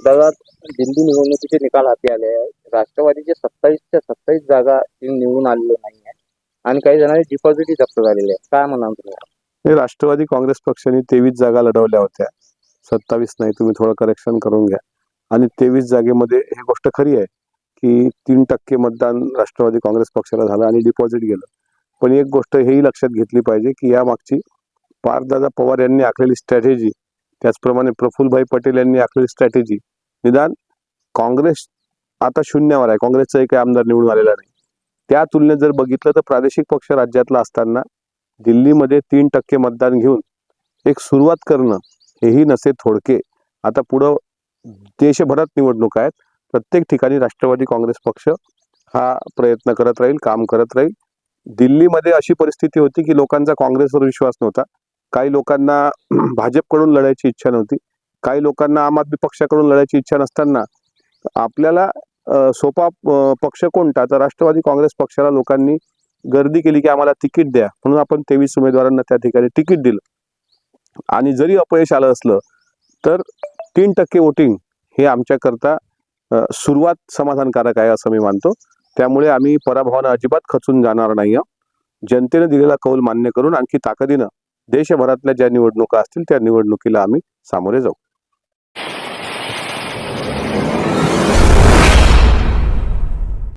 दादा दिल्ली निवडणुकीचे निकाल हाती आले राष्ट्रवादीचे सत्तावीसच्या सत्तावीस जागा निवडून आलेले नाही आहे आणि काही जणांनी डिपॉझिटही जप्त झालेले आहे काय म्हणाल तुम्ही? हे राष्ट्रवादी काँग्रेस पक्षाने तेवीस जागा लढवल्या होत्या. सत्तावीस नाही तुम्ही थोडं करेक्शन करून घ्या. आणि तेवीस जागेमध्ये हे गोष्ट खरी आहे की तीन टक्के मतदान राष्ट्रवादी काँग्रेस पक्षाला झालं आणि डिपॉझिट गेलं. पण एक गोष्ट हेही लक्षात घेतली पाहिजे की या मागची पार्थदादा पवार यांनी आखलेली स्ट्रॅटेजी त्याचप्रमाणे प्रफुल्लभाई पटेल यांनी आखलेली स्ट्रॅटेजी निदान काँग्रेस आता शून्यावर आहे. काँग्रेसचा एक आमदार निवडून आलेला नाही. त्या तुलनेत जर बघितलं तर प्रादेशिक पक्ष राज्यातला असताना दिल्लीमध्ये तीन टक्के मतदान घेऊन एक सुरुवात करणं हेही नसे थोडके. आता पुढं देशभरात निवडणूक आहेत. प्रत्येक ठिकाणी राष्ट्रवादी काँग्रेस पक्ष हा प्रयत्न करत राहील काम करत राहील. दिल्लीमध्ये अशी परिस्थिती होती की लोकांचा काँग्रेसवर विश्वास नव्हता. काही लोकांना भाजपकडून लढायची इच्छा नव्हती. काही लोकांना आम आदमी पक्षाकडून लढायची इच्छा नसताना आपल्याला सोपा पक्ष कोणता? तर राष्ट्रवादी काँग्रेस पक्षाला लोकांनी गर्दी केली की आम्हाला तिकीट द्या. म्हणून आपण तेवीस उमेदवारांना त्या ठिकाणी तिकीट दिलं. आणि जरी अपयश आलं असलं तर तीन टक्के वोटिंग हे आमच्याकरता सुरुवात समाधानकारक आहे असं मी मानतो. त्यामुळे आम्ही पराभवानं अजिबात खचून जाणार नाही आहोत. जनतेने दिलेला कौल मान्य करून आणखी ताकदीनं देशभरातल्या ज्या निवडणुका असतील त्या निवडणुकीला आम्ही सामोरे जाऊ.